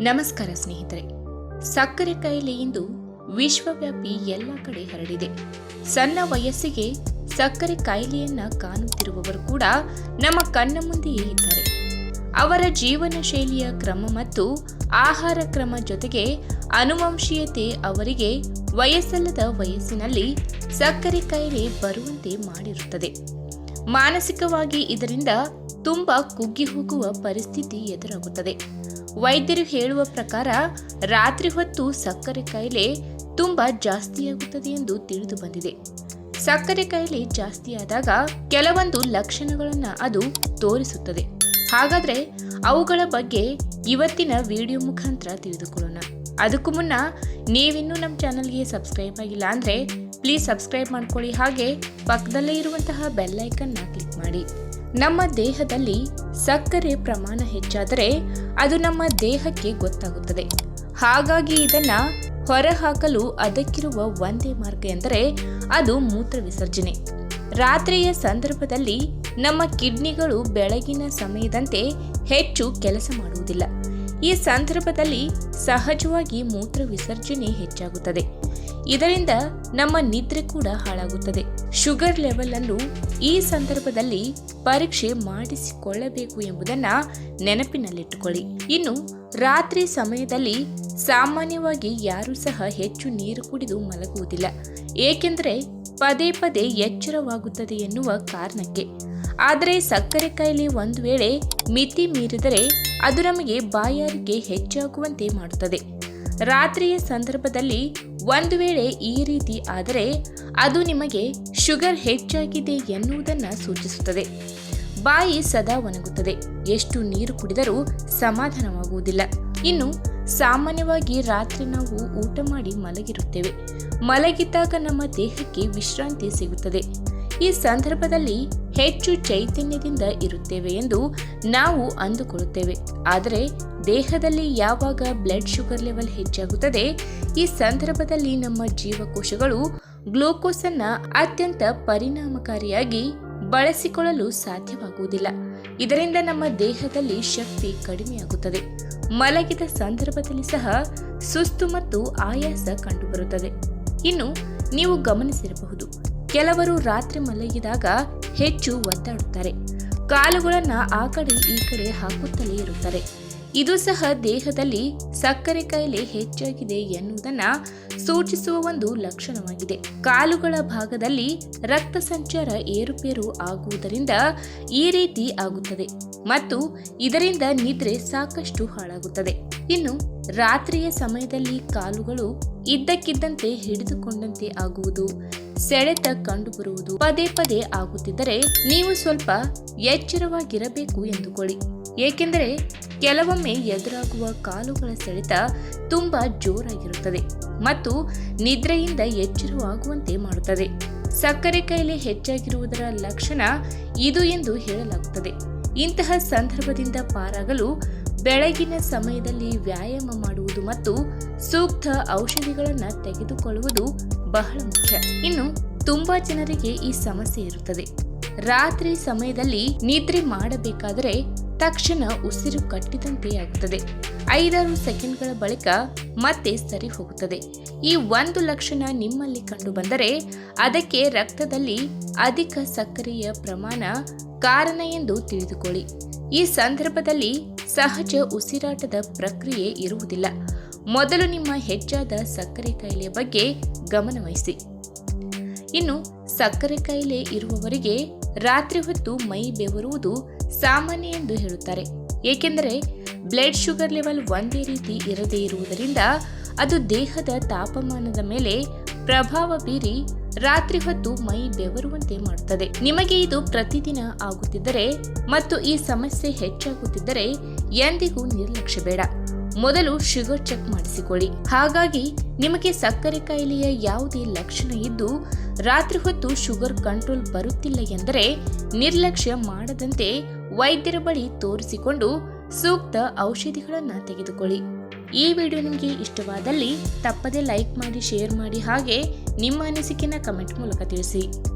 ನಮಸ್ಕಾರ ಸ್ನೇಹಿತರೆ. ಸಕ್ಕರೆ ಕಾಯಿಲೆ ಇಂದು ವಿಶ್ವವ್ಯಾಪಿ ಎಲ್ಲ ಕಡೆ ಹರಡಿದೆ. ಸಣ್ಣ ವಯಸ್ಸಿಗೆ ಸಕ್ಕರೆ ಕಾಯಿಲೆಯನ್ನ ಕಾಣುತ್ತಿರುವವರು ಕೂಡ ನಮ್ಮ ಕಣ್ಣ ಮುಂದೆಯೇ ಇದ್ದಾರೆ. ಅವರ ಜೀವನ ಶೈಲಿಯ ಕ್ರಮ ಮತ್ತು ಆಹಾರ ಕ್ರಮ ಜೊತೆಗೆ ಅನುವಂಶೀಯತೆ ಅವರಿಗೆ ವಯಸ್ಸಲ್ಲದ ವಯಸ್ಸಿನಲ್ಲಿ ಸಕ್ಕರೆ ಕಾಯಿಲೆ ಬರುವಂತೆ ಮಾಡಿರುತ್ತದೆ. ಮಾನಸಿಕವಾಗಿ ಇದರಿಂದ ತುಂಬಾ ಕುಗ್ಗಿ ಹೋಗುವ ಪರಿಸ್ಥಿತಿ ಎದುರಾಗುತ್ತದೆ. ವೈದ್ಯರು ಹೇಳುವ ಪ್ರಕಾರ ರಾತ್ರಿ ಹೊತ್ತು ಸಕ್ಕರೆ ಕಾಯಿಲೆ ತುಂಬಾ ಜಾಸ್ತಿಯಾಗುತ್ತದೆ ಎಂದು ತಿಳಿದು ಬಂದಿದೆ. ಸಕ್ಕರೆ ಕಾಯಿಲೆ ಜಾಸ್ತಿಯಾದಾಗ ಕೆಲವೊಂದು ಲಕ್ಷಣಗಳನ್ನು ಅದು ತೋರಿಸುತ್ತದೆ. ಹಾಗಾದ್ರೆ ಅವುಗಳ ಬಗ್ಗೆ ಇವತ್ತಿನ ವಿಡಿಯೋ ಮುಖಾಂತರ ತಿಳಿದುಕೊಳ್ಳೋಣ. ಅದಕ್ಕೂ ಮುನ್ನ ನೀವಿನ್ನೂ ನಮ್ಮ ಚಾನಲ್ಗೆ ಸಬ್ಸ್ಕ್ರೈಬ್ ಆಗಿಲ್ಲ ಅಂದ್ರೆ ಪ್ಲೀಸ್ ಸಬ್ಸ್ಕ್ರೈಬ್ ಮಾಡ್ಕೊಳ್ಳಿ. ಹಾಗೆ ಪಕ್ಕದಲ್ಲೇ ಇರುವಂತಹ ಬೆಲ್ಲೈಕನ್ನ ಕ್ಲಿಕ್ ಮಾಡಿ. ನಮ್ಮ ದೇಹದಲ್ಲಿ ಸಕ್ಕರೆ ಪ್ರಮಾಣ ಹೆಚ್ಚಾದರೆ ಅದು ನಮ್ಮ ದೇಹಕ್ಕೆ ಗೊತ್ತಾಗುತ್ತದೆ. ಹಾಗಾಗಿ ಇದನ್ನ ಹೊರಹಾಕಲು ಅದಕ್ಕಿರುವ ಒಂದೇ ಮಾರ್ಗ ಎಂದರೆ ಅದು ಮೂತ್ರ ವಿಸರ್ಜನೆ. ರಾತ್ರಿಯ ಸಂದರ್ಭದಲ್ಲಿ ನಮ್ಮ ಕಿಡ್ನಿಗಳು ಬೆಳಗಿನ ಸಮಯದಂತೆ ಹೆಚ್ಚು ಕೆಲಸ ಮಾಡುವುದಿಲ್ಲ. ಈ ಸಂದರ್ಭದಲ್ಲಿ ಸಹಜವಾಗಿ ಮೂತ್ರ ವಿಸರ್ಜನೆ ಹೆಚ್ಚಾಗುತ್ತದೆ. ಇದರಿಂದ ನಮ್ಮ ನಿದ್ರೆ ಕೂಡ ಹಾಳಾಗುತ್ತದೆ. ಶುಗರ್ ಲೆವೆಲ್ ಅನ್ನು ಈ ಸಂದರ್ಭದಲ್ಲಿ ಪರೀಕ್ಷೆ ಮಾಡಿಸಿಕೊಳ್ಳಬೇಕು ಎಂಬುದನ್ನ ನೆನಪಿನಲ್ಲಿಟ್ಟುಕೊಳ್ಳಿ. ಇನ್ನು ರಾತ್ರಿ ಸಮಯದಲ್ಲಿ ಸಾಮಾನ್ಯವಾಗಿ ಯಾರೂ ಸಹ ಹೆಚ್ಚು ನೀರು ಕುಡಿದು ಮಲಗುವುದಿಲ್ಲ. ಏಕೆಂದರೆ ಪದೇ ಪದೇ ಎಚ್ಚರವಾಗುತ್ತದೆ ಎನ್ನುವ ಕಾರಣಕ್ಕೆ. ಆದರೆ ಸಕ್ಕರೆ ಕಾಯಿಲೆ ಒಂದು ವೇಳೆ ಮಿತಿ ಮೀರಿದರೆ ಅದು ನಮಗೆ ಬಾಯಾರಿಕೆ ಹೆಚ್ಚಾಗುವಂತೆ ಮಾಡುತ್ತದೆ. ರಾತ್ರಿಯ ಸಂದರ್ಭದಲ್ಲಿ ಒಂದು ವೇಳೆ ಈ ರೀತಿ ಆದರೆ ಅದು ನಿಮಗೆ ಶುಗರ್ ಹೆಚ್ಚಾಗಿದೆ ಎನ್ನುವುದನ್ನು ಸೂಚಿಸುತ್ತದೆ. ಬಾಯಿ ಸದಾ ಒಣಗುತ್ತದೆ. ಎಷ್ಟು ನೀರು ಕುಡಿದರೂ ಸಮಾಧಾನವಾಗುವುದಿಲ್ಲ. ಇನ್ನು ಸಾಮಾನ್ಯವಾಗಿ ರಾತ್ರಿ ನಾವು ಊಟ ಮಾಡಿ ಮಲಗಿರುತ್ತೇವೆ. ಮಲಗಿದ್ದಾಗ ನಮ್ಮ ದೇಹಕ್ಕೆ ವಿಶ್ರಾಂತಿ ಸಿಗುತ್ತದೆ. ಈ ಸಂದರ್ಭದಲ್ಲಿ ಹೆಚ್ಚು ಚೈತನ್ಯದಿಂದ ಇರುತ್ತೇವೆ ಎಂದು ನಾವು ಅಂದುಕೊಳ್ಳುತ್ತೇವೆ. ಆದರೆ ದೇಹದಲ್ಲಿ ಯಾವಾಗ ಬ್ಲಡ್ ಶುಗರ್ ಲೆವೆಲ್ ಹೆಚ್ಚಾಗುತ್ತದೆ, ಈ ಸಂದರ್ಭದಲ್ಲಿ ನಮ್ಮ ಜೀವಕೋಶಗಳು ಗ್ಲೂಕೋಸ್ ಅತ್ಯಂತ ಪರಿಣಾಮಕಾರಿಯಾಗಿ ಬಳಸಿಕೊಳ್ಳಲು ಸಾಧ್ಯವಾಗುವುದಿಲ್ಲ. ಇದರಿಂದ ನಮ್ಮ ದೇಹದಲ್ಲಿ ಶಕ್ತಿ ಕಡಿಮೆಯಾಗುತ್ತದೆ. ಮಲಗಿದ ಸಂದರ್ಭದಲ್ಲಿ ಸಹ ಸುಸ್ತು ಮತ್ತು ಆಯಾಸ ಕಂಡುಬರುತ್ತದೆ. ಇನ್ನು ನೀವು ಗಮನಿಸಿರಬಹುದು ಕೆಲವರು ರಾತ್ರಿ ಮಲಗಿದಾಗ ಹೆಚ್ಚು ಒತ್ತಾಡುತ್ತಾರೆ ಕಾಲುಗಳನ್ನು ಆ ಕಡೆ ಈ ಕಡೆ ಹಾಕುತ್ತಲೇ ಇರುತ್ತಾರೆ. ಇದು ಸಹ ದೇಹದಲ್ಲಿ ಸಕ್ಕರೆ ಕಾಯಿಲೆ ಹೆಚ್ಚಾಗಿದೆ ಎನ್ನುವುದನ್ನ ಸೂಚಿಸುವ ಒಂದು ಲಕ್ಷಣವಾಗಿದೆ. ಕಾಲುಗಳ ಭಾಗದಲ್ಲಿ ರಕ್ತ ಸಂಚಾರ ಏರುಪೇರು ಆಗುವುದರಿಂದ ಈ ರೀತಿ ಆಗುತ್ತದೆ ಮತ್ತು ಇದರಿಂದ ನಿದ್ರೆ ಸಾಕಷ್ಟು ಹಾಳಾಗುತ್ತದೆ. ಇನ್ನು ರಾತ್ರಿಯ ಸಮಯದಲ್ಲಿ ಕಾಲುಗಳು ಇದ್ದಕ್ಕಿದ್ದಂತೆ ಹಿಡಿದುಕೊಂಡಂತೆ ಆಗುವುದು, ಸೆಳೆತ ಕಂಡುಬರುವುದು, ಪದೇ ಪದೇ ಆಗುತ್ತಿದ್ದರೆ ನೀವು ಸ್ವಲ್ಪ ಎಚ್ಚರವಾಗಿರಬೇಕು ಎಂದುಕೊಳ್ಳಿ. ಏಕೆಂದರೆ ಕೆಲವೊಮ್ಮೆ ಎದುರಾಗುವ ಕಾಲುಗಳ ಸೆಳೆತ ತುಂಬ ಜೋರಾಗಿರುತ್ತದೆ ಮತ್ತು ನಿದ್ರೆಯಿಂದ ಎಚ್ಚರವಾಗುವಂತೆ ಮಾಡುತ್ತದೆ. ಸಕ್ಕರೆ ಕಾಯಿಲೆ ಹೆಚ್ಚಾಗಿರುವುದರ ಲಕ್ಷಣ ಇದು ಎಂದು ಹೇಳಲಾಗುತ್ತದೆ. ಇಂತಹ ಸಂದರ್ಭದಿಂದ ಪಾರಾಗಲು ಬೆಳಗಿನ ಸಮಯದಲ್ಲಿ ವ್ಯಾಯಾಮ ಮಾಡುವುದು ಮತ್ತು ಸೂಕ್ತ ಔಷಧಿಗಳನ್ನು ತೆಗೆದುಕೊಳ್ಳುವುದು ಬಹಳ ಮುಖ್ಯ. ಇನ್ನು ತುಂಬಾ ಜನರಿಗೆ ಈ ಸಮಸ್ಯೆ ಇರುತ್ತದೆ. ರಾತ್ರಿ ಸಮಯದಲ್ಲಿ ನಿದ್ರೆ ಮಾಡಬೇಕಾದರೆ ತಕ್ಷಣ ಉಸಿರು ಕಟ್ಟಿದಂತೆ ಆಗುತ್ತದೆ ಐದಾರು ಸೆಕೆಂಡ್ಗಳ ಬಳಿಕ ಮತ್ತೆ ಸರಿ ಹೋಗುತ್ತದೆ. ಈ ಒಂದು ಲಕ್ಷಣ ನಿಮ್ಮಲ್ಲಿ ಕಂಡು ಬಂದರೆ ಅದಕ್ಕೆ ರಕ್ತದಲ್ಲಿ ಅಧಿಕ ಸಕ್ಕರೆಯ ಪ್ರಮಾಣ ಕಾರಣ ಎಂದು ತಿಳಿದುಕೊಳ್ಳಿ. ಈ ಸಂದರ್ಭದಲ್ಲಿ ಸಹಜ ಉಸಿರಾಟದ ಪ್ರಕ್ರಿಯೆ ಇರುವುದಿಲ್ಲ. ಮೊದಲು ನಿಮ್ಮ ಹೆಚ್ಚಾದ ಸಕ್ಕರೆ ಕಾಯಿಲೆ ಬಗ್ಗೆ ಗಮನವಹಿಸಿ ಇನ್ನು ಸಕ್ಕರೆ ಕಾಯಿಲೆ ಇರುವವರಿಗೆ ರಾತ್ರಿ ಹೊತ್ತು ಮೈ ಬೆವರುವುದು ಸಾಮಾನ್ಯ ಎಂದು ಹೇಳುತ್ತಾರೆ. ಏಕೆಂದರೆ ಬ್ಲಡ್ ಶುಗರ್ ಲೆವೆಲ್ ಒಂದೇ ರೀತಿ ಇರದೇ ಇರುವುದರಿಂದ ಅದು ದೇಹದ ತಾಪಮಾನದ ಮೇಲೆ ಪ್ರಭಾವ ಬೀರಿ ರಾತ್ರಿ ಹೊತ್ತು ಮೈ ಬೆವರುವಂತೆ ಮಾಡುತ್ತದೆ. ನಿಮಗೆ ಇದು ಪ್ರತಿದಿನ ಆಗುತ್ತಿದ್ದರೆ ಮತ್ತು ಈ ಸಮಸ್ಯೆ ಹೆಚ್ಚಾಗುತ್ತಿದ್ದರೆ ಎಂದಿಗೂ ನಿರ್ಲಕ್ಷ್ಯ ಬೇಡ. ಮೊದಲು ಶುಗರ್ ಚೆಕ್ ಮಾಡಿಸಿಕೊಳ್ಳಿ. ಹಾಗಾಗಿ ನಿಮಗೆ ಸಕ್ಕರೆ ಕಾಯಿಲೆಯ ಯಾವುದೇ ಲಕ್ಷಣ ಇದ್ದು, ರಾತ್ರಿ ಹೊತ್ತು ಶುಗರ್ ಕಂಟ್ರೋಲ್ ಬರುತ್ತಿಲ್ಲ ಎಂದರೆ ನಿರ್ಲಕ್ಷ್ಯ ಮಾಡದಂತೆ ವೈದ್ಯರ ಬಳಿ ತೋರಿಸಿಕೊಂಡು ಸೂಕ್ತ ಔಷಧಿಗಳನ್ನು ತೆಗೆದುಕೊಳ್ಳಿ. ಈ ವಿಡಿಯೋ ನಿಮಗೆ ಇಷ್ಟವಾದಲ್ಲಿ ತಪ್ಪದೇ ಲೈಕ್ ಮಾಡಿ, ಶೇರ್ ಮಾಡಿ ಹಾಗೆ ನಿಮ್ಮ ಅನಿಸಿಕೆನ ಕಮೆಂಟ್ ಮೂಲಕ ತಿಳಿಸಿ.